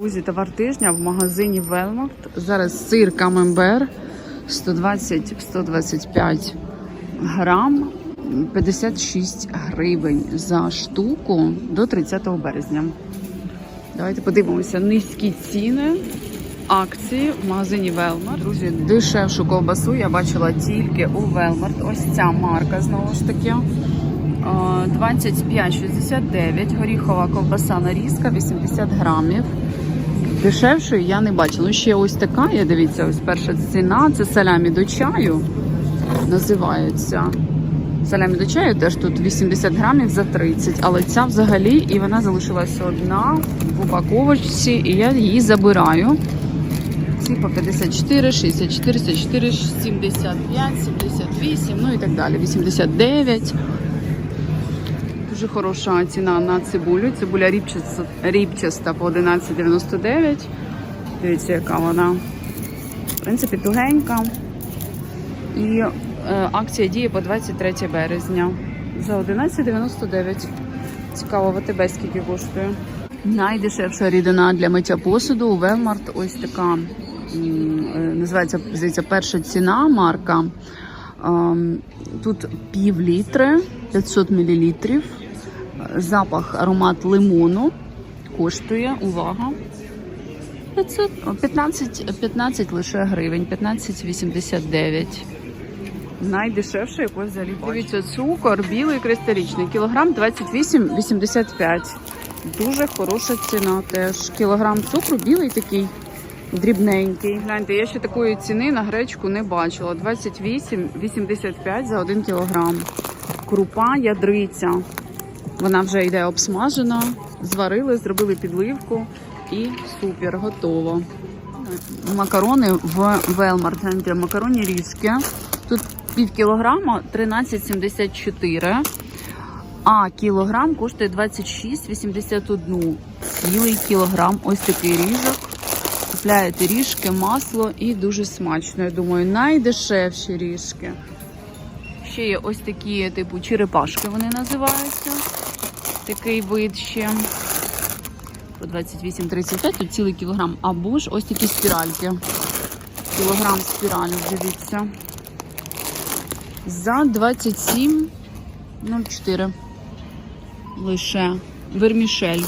Друзі, товар тижня в магазині Велмарт. Зараз сир камембер 120-125 грам, 56 гривень за штуку до 30 березня. Давайте подивимося низькі ціни. Акції в магазині Велмарт. Друзі, дешевшу ковбасу я бачила тільки у Велмарт. Ось ця марка знову ж таки. Е, 25,69. Горіхова ковбаса нарізка 80 грамів. Дешевшої я не бачила. Ну, ще ось така є, дивіться, ось перша ціна. Це салямі до чаю. Називається. Салямі до чаю теж тут 80 грамів за 30, але ця взагалі і вона залишилася одна в упаковочці, і я її забираю. Ці по 54, 64, 64, 75, 78, ну і так далі. 89. Дуже хороша ціна на цибулю. Цибуля ріпчаста, ріпчаста по 11,99. Дивіться, яка вона. В принципі, тугенька. І е, акція діє по 23 березня. За 11,99. Цікаво, ВТБ скільки коштує. Найдешевша рідина для миття посуду у Велмарт. Ось така е, називається здається, перша ціна марка. Ем, Тут пів літри, 500 мл. Запах, аромат лимону. Коштує, увага. 500, 15, 15 лише гривень, 15,89. Найдешевше якось взагалі. Дивіться, цукор білий кристалічний. Кілограм 28,85. Дуже хороша ціна теж. Кілограм цукру білий такий дрібненький. Гляньте, я ще такої ціни на гречку не бачила. 28,85 за 1 кілограм. Крупа ядриця. Вона вже йде обсмажена, зварили, зробили підливку і супер, готово. Макарони в Велмарт. Гляньте, макароні різкі. Тут пів кілограма 13,74. А кілограм коштує 26,81. Цілий кілограм. Ось такий ріжок. Купляєте ріжки, масло і дуже смачно. Я думаю, найдешевші ріжки. Ще є ось такі, типу, черепашки вони називаються. Такий вид ще. По 28,35, тут цілий кілограм. Або ж ось такі спіральки. Кілограм спіралів, дивіться. За 27,04. Лише вермішель.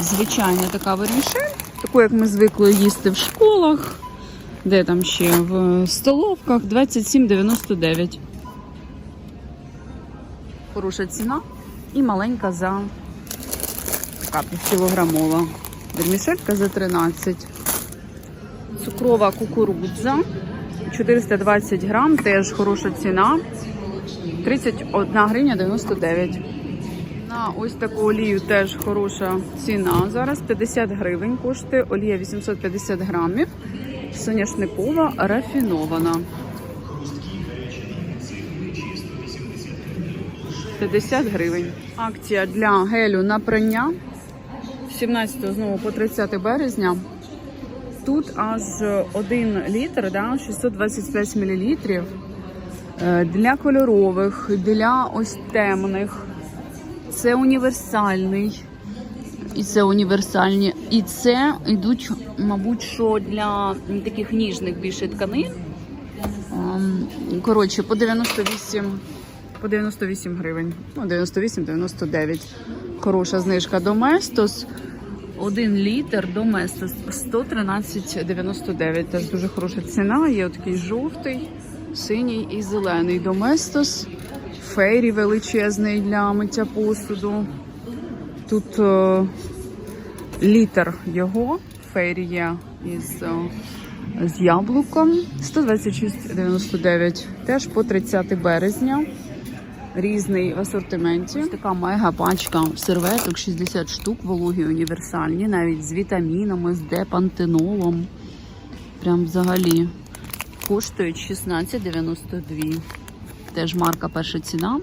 Звичайна така вермішель. Таку, як ми звикли їсти в школах. Де там ще? В столовках 27,99. Хороша ціна. І маленька за така півкілограмова. Вермішелька за 13. Цукрова кукурудза. 420 грам, теж хороша ціна. 31 гривня 99. На ось таку олію теж хороша ціна. Зараз 50 гривень коштує. Олія 850 грамів. Соняшникова рафінована. 50 гривень. Акція для гелю на прання. з 17 знову по 30 березня. Тут аж 1 літр, да, 625 мл. Для кольорових, для ось темних. Це універсальний. І це універсальні. І це йдуть, мабуть, що для таких ніжних більше тканин. Ем, Коротше, по 98, по 98 гривень. Ну, 98-99. Хороша знижка Доместос. 1 літр Доместос 113,99. Теж дуже хороша ціна. Є такий жовтий, синій і зелений Доместос. Фейрі величезний для миття посуду. Тут е, літр його. Фейрі є із, е, з яблуком. 126,99. Теж по 30 березня. Різний в асортименті. Ось така мега пачка серветок, 60 штук, вологі універсальні, навіть з вітамінами, з депантенолом. Прям взагалі. Коштують 16,92. Теж марка перша ціна.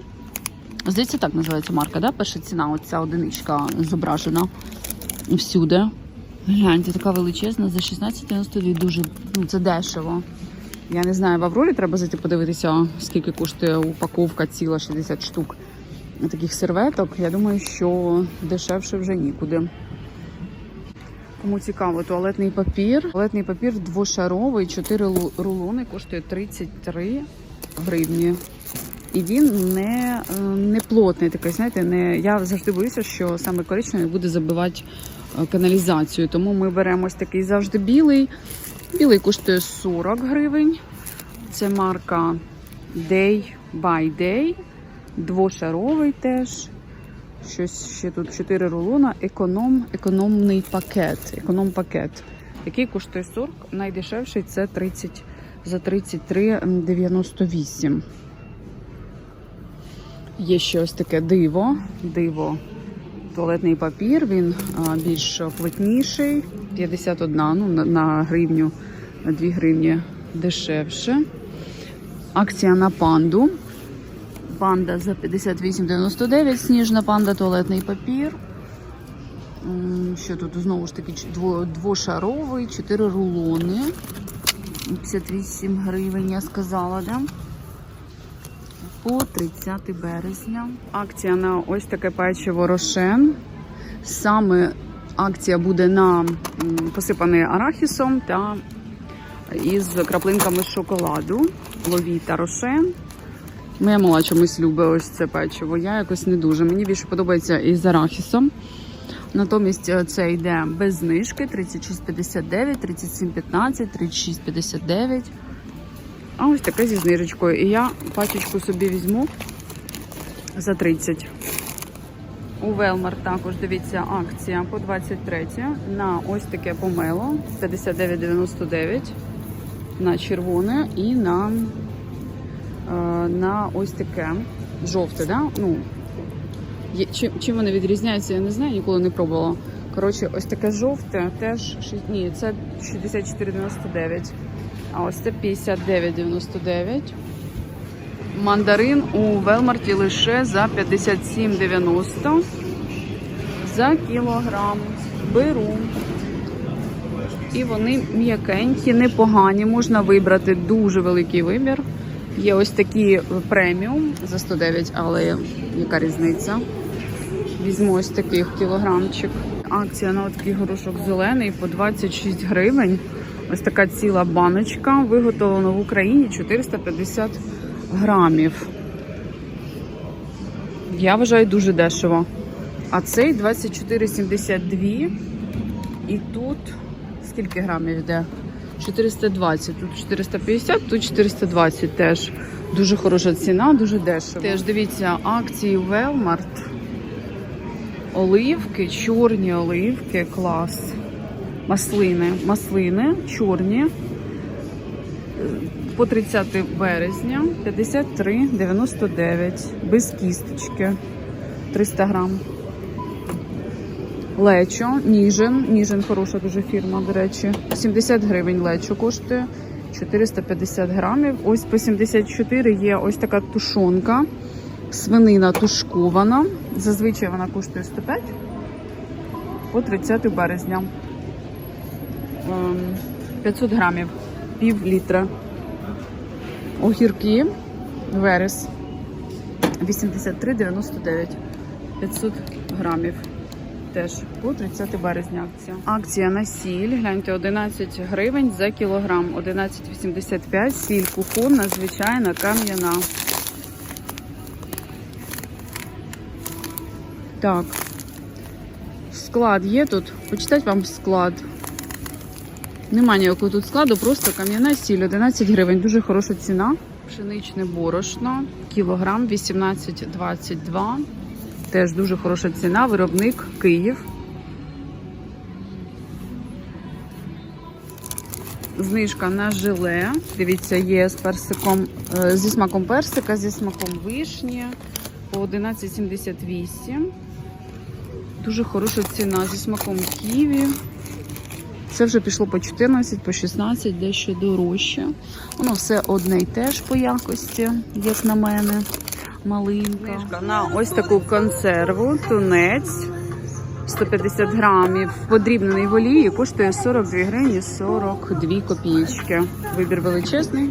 Здається, так називається марка, да? Перша ціна. Оця одиничка зображена всюди. Гляньте, така величезна за 16,92. Дуже ну, це дешево. Я не знаю, в Аврорі треба зайти подивитися, скільки коштує упаковка ціла 60 штук таких серветок. Я думаю, що дешевше вже нікуди. Кому цікаво, туалетний папір. Туалетний папір двошаровий, 4 лу- рулони, коштує 33 гривні. І він не, е, не плотний такий, знаєте, не, я завжди боюся, що саме коричневий буде забивати е, каналізацію. Тому ми беремо ось такий завжди білий. Білий коштує 40 гривень. Це марка Day by Day. Двошаровий теж. Щось ще тут 4 рулона. Економ, економний пакет. Економ пакет. Який коштує 40, найдешевший це 30 за 33,98. Є ще ось таке диво. Диво. Туалетний папір, він більш плотніший. 51, ну, на, гривню, на 2 гривні дешевше. Акція на панду. Панда за 58,99, сніжна панда, туалетний папір. Що тут знову ж таки двошаровий, 4 рулони. 58 гривень, я сказала, да? По 30 березня. Акція на ось таке печиво Рошен. Саме акція буде на посипане арахісом та із краплинками шоколаду. Ловіта Рошен. Моя мала чомусь любить ось це печиво. Я якось не дуже. Мені більше подобається із арахісом. Натомість е, це йде без знижки 36,59, 37,15, 36,59. А ось таке зі знижечкою. І я пачечку собі візьму за 30. У Велмар також дивіться акція по 23 на ось таке помело 59,99 на червоне і на, е, на ось таке жовте. Да? Ну, є, чим, чим вони відрізняються, я не знаю, ніколи не пробувала. Коротше, ось таке жовте теж ні, це 64,99. А ось це 59,99. Мандарин у Велмарті лише за 57,90 за кілограм. Беру. І вони м'якенькі, непогані. Можна вибрати дуже великий вибір. Є ось такі преміум за 109, але яка різниця? Візьму ось таких кілограмчик. Акція на такий горошок зелений по 26 гривень. Ось така ціла баночка, виготовлена в Україні 450 грамів. Я вважаю дуже дешево. А цей 24,72. І тут скільки грамів йде? 420, тут 450, тут 420 теж. Дуже хороша ціна, дуже дешево. Теж дивіться, акції Велмарт. Оливки, чорні оливки, клас. Маслини, маслини, чорні. По 30 березня 53,99. Без кісточки. 300 грам. Лечо, Ніжин. Ніжин хороша дуже фірма, до речі. 70 гривень лечо коштує. 450 грамів. Ось по 74 є ось така тушонка. Свинина тушкована. Зазвичай вона коштує 105 по 30 березня. Ем, 500 грамів, пів літра. Огірки, верес 83,99. 500 грамів. Теж по 30 березня акція. Акція на сіль. Гляньте, 11 гривень за кілограм. 11,85. Сіль кухонна, звичайна, кам'яна. Так. Склад є тут. Почитати вам склад. Нема ніякого тут складу, просто кам'яна сіль, 11 гривень. Дуже хороша ціна. Пшеничне борошно, кілограм 18,22. Теж дуже хороша ціна. Виробник Київ. Знижка на желе. Дивіться, є з персиком, е, зі смаком персика, зі смаком вишні по 11,78. Дуже хороша ціна зі смаком ківі. Це вже пішло по 14, по 16, дещо дорожче. Воно все одне й теж по якості, як на мене. Малинка. На ось таку консерву, тунець 150 грамів. Подрібнений в олії коштує 42 гривні 42 копійки. Вибір величезний.